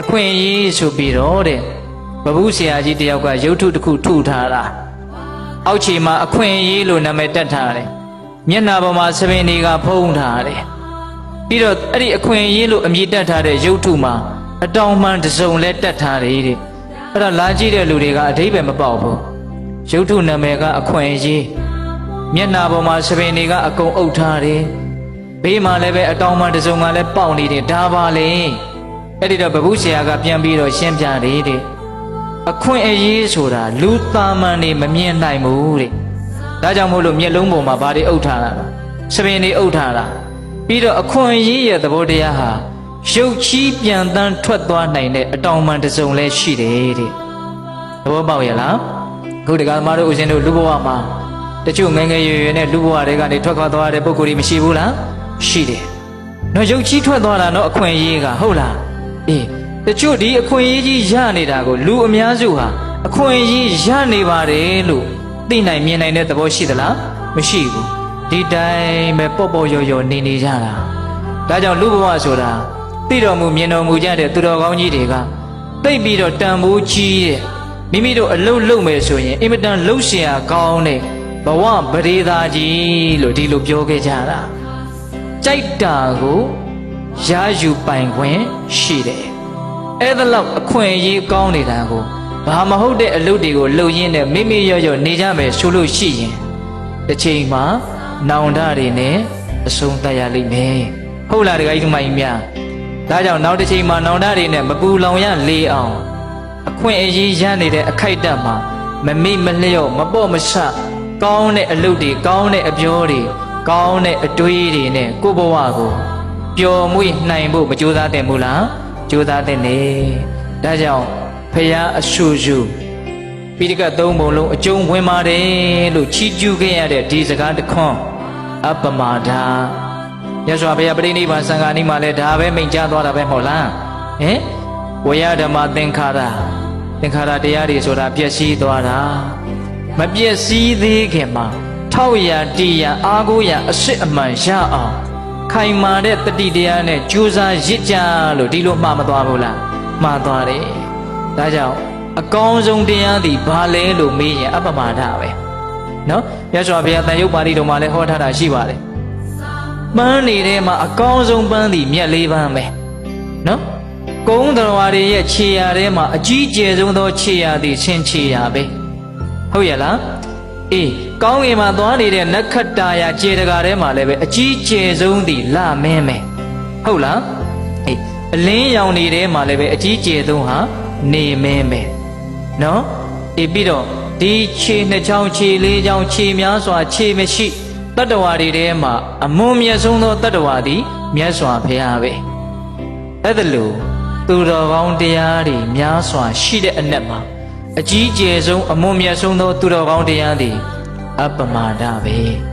အခွင့်အရေးဆိုပြီးတော့တဲ့ဘဘူးဆရာကြီးတယောက်ကရုပ်ထုတစ်ခုထုထားတာအောက်ခြေမှာအခွင့်အရေးလို့နာမည်တက်ထားတယ်မျက်နှာပေါ်မှာသပင်တွေကဖုံးထားတယ်ပြီးတော့အဲ့ဒီအခွင့်အရေးလို့အမည်တက်ထားတဲ့ရုပ်ထုမှာအတောင်မှန်တစ်စုံလဲတက်ထားတယ်တဲ့အဲ့ဒါလာကြည့်တဲ့လူတွေကအတိပ္ပယ်မပေါက်ဘူးရုပ်ထုနာမည်ကအခွင့်အရေးမျက်နှာပေါ်မှာသပင်တွေကအကုန်အုပ်ထားတယ်ဘေးမှာလည်းပဲအတောင်မှန်တစ်စုံကလည်းပေါက်နေတယ်ဒါပါလေ အဲ့ဒီတော့ဘဘူးဆရာကပြန်ပြီးတော့ရှင်းပြတယ်တဲ့အခွင့်အရေးဆိုတာလူသားမန်နေမမြင်နိုင်ဘူးတဲ့ဒါကြောင့်မို့လို့မျက်လုံးပေါ်မှာဘာတွေအုပ်ထားတာလဲစပင်တွေအုပ်ထားတာပြီးတော့အခွင့်အရေးရဲ့သဘောတရားဟာရုပ်ချီးပြန်တန်းထွက်သွားနိုင်တဲ့အတောင်ပံတစ်စုံလဲရှိတယ်တဲ့သဘောပေါက်ရဲ့လားအခုဒီကသမားတို့ဦးဇင်းတို့လူဘဝမှာတချို့ငယ်ငယ်ရွယ်ရွယ်နဲ့လူဘဝတွေကနေထွက်ခွာသွားတဲ့ပုံကိုယ်ကြီးမရှိဘူးလားရှိတယ်နော်ရုပ်ကြီးထွက်သွားတာနော်အခွင့်အရေးကဟုတ်လား အေးတချို့ဒီအခွင့်အရေးကြီးရနေတာကိုလူအများစုဟာအခွင့်အရေးရနေပါတယ်လို့သိနိုင်မြင်နိုင်တဲ့သဘောရှိသလားမရှိဘူးဒီတိုင်းပဲပေါ့ပေါ့ရော်ရော်နေနေကြတာဒါကြောင့်လူဘဝဆိုတာသိတော်မူမြင်တော်မူကြတဲ့သူတော်ကောင်းကြီးတွေကသိပ်ပြီးတော့တန်ဖိုးကြီးတဲ့မိမိတို့အလုတ်လုံမယ်ဆိုရင်အင်မတန်လှုပ်ရှားကောင်းတဲ့ဘဝပရိသာကြီးလို့ဒီလိုပြောခဲ့ကြတာကြိုက်တာကို ရယူပိုင်ခွင့်ရှိတယ်။အဲ့ဒါလောက်အခွင့်အရေးကောင်းနေတာကိုဘာမဟုတ်တဲ့အလုပ်တွေကိုလုပ်ရင်းနဲ့မိမိရော့ရော့နေကြမယ်ဆိုလို့ရှိရင်တစ်ချိန်မှာနောင်တတွေနဲ့အဆုံးသတ်ရလိမ့်မယ်။ဟုတ်လားတခါကြီးဒီမိုင်းများ။ဒါကြောင့်နောက်တစ်ချိန်မှာနောင်တတွေနဲ့မပူလောင်ရလေအောင်အခွင့်အရေးရနေတဲ့အခိုက်အတန့်မှာမမိမလျော့မပေါ့မဆကောင်းတဲ့အလုပ်တွေကောင်းတဲ့အပြောတွေကောင်းတဲ့အတွေးတွေနဲ့ကိုယ့်ဘဝကို ပျော်မွေ့နိုင်ဖို့မကြိုးစားသင့်ဘူးလားကြိုးစားသင့်တယ်ဒါကြောင့်ဖရာအဆူဆူပိဋကသုံးပုံလုံးအကျုံးဝင်ပါတယ်လို့ချီးကျူးခဲ့ရတဲ့ဒီစကားတစ်ခွန်းအပမာဒရသော်ဘုရားပြိဋိဘံစံဃာနီမှာလည်းဒါပဲမိန့်ကြားသွားတာပဲမဟုတ်လားဟင်ဝေယဓမ္မသင်္ခါရသင်္ခါရတရားတွေဆိုတာပျက်စီးသွားတာမပျက်စီးသေးခင်မှာထောက်ရတီရအားကိုးရအစစ်အမှန်ရအောင် ခိုင်မာတဲ့တတိတရားနဲ့ကြိုးစားရစ်ကြလို့ဒီလိုမှားမသွားဘူးလားမှားသွားတယ်ဒါကြောင့်အကောင်းဆုံးတရားသည်ဘာလဲလို့မေးရင်အပ္ပမာဒပဲနော်မြတ်စွာဘုရားတန်ရုပ်ပါဠိတော်မှာလည်းဟောထားတာရှိပါတယ်ပန်းနေတဲ့မှာအကောင်းဆုံးပန်းသည်မြက်လေးပန်းပဲနော်ကုန်းတော်ဝါတွေရဲ့ခြေရာထဲမှာအကြီးကျယ်ဆုံးသောခြေရာသည်ချင်းခြေရာပဲဟုတ်ရဲ့လား အေးကောင်းကင်မှာသွားနေတဲ့နက္ခတ္တာယာခြေတကာထဲမှာလည်းပဲအကြီးကျယ်ဆုံးသည်လမင်းပဲဟုတ်လားအေးအလင်းရောင်တွေထဲမှာလည်းပဲအကြီးကျယ်ဆုံးဟာနေမင်းပဲနော်အေးပြီးတော့ဒီခြေနှစ်ချောင်းခြေလေးချောင်းခြေများစွာခြေမရှိတတ္တဝါတွေထဲမှာအမွန်မြတ်ဆုံးသောတတ္တဝါသည်မြတ်စွာဘုရားပဲအဲ့ဒါလို့သူတော်ကောင်းတရားတွေများစွာရှိတဲ့အနက်မှာ အကြီးကျယ်ဆုံးအမွန်မြတ်ဆုံးသော သူတော်ကောင်းတရားသည် အပ္ပမာဒပဲ